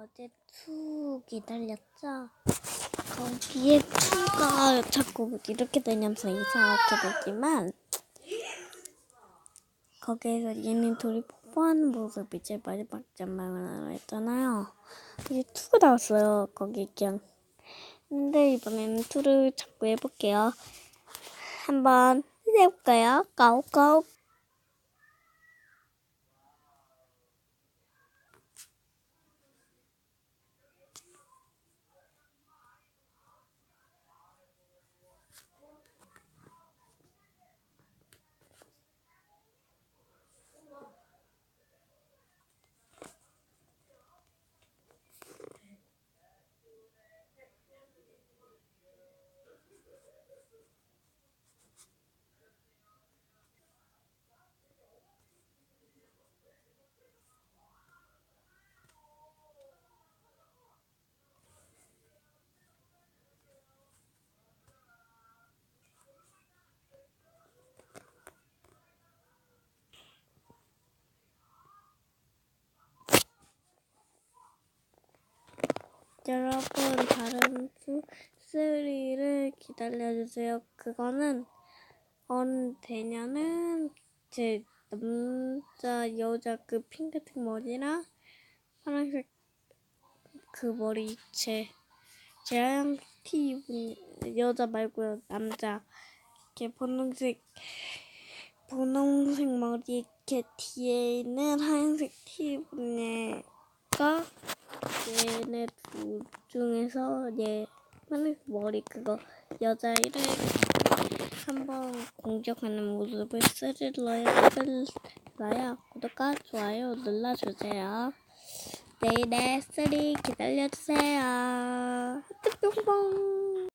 어제 투 기다렸죠? 거기에 투가 자꾸 이렇게 되면서 이상하게 되지만 거기에서 얘는 둘이 뽀뽀하는 모습이 제 마지막 장면을 했잖아요. 이게 투가 나왔어요. 거기 그냥. 근데 이번에는 투를 자꾸 해볼게요. 한번 해볼까요? 까오까오. 여러분 다른 수 쓰리를 기다려주세요. 그거는 언 되냐는 제 남자 여자 그 핑크색 머리랑 파란색 그 머리 제 제랑 티 입은 여자 말고요 남자 이렇게 분홍색 분홍색 머리 이렇게 뒤에 있는 하얀색 티 입은 애가 얘네 둘 중에서 얘 하늘색 머리 그거 여자애를 한번 공격하는 모습을 스릴러에 스릴러야 구독과 좋아요 눌러주세요. 내일의 쓰리 기다려주세요. 뿅뿅.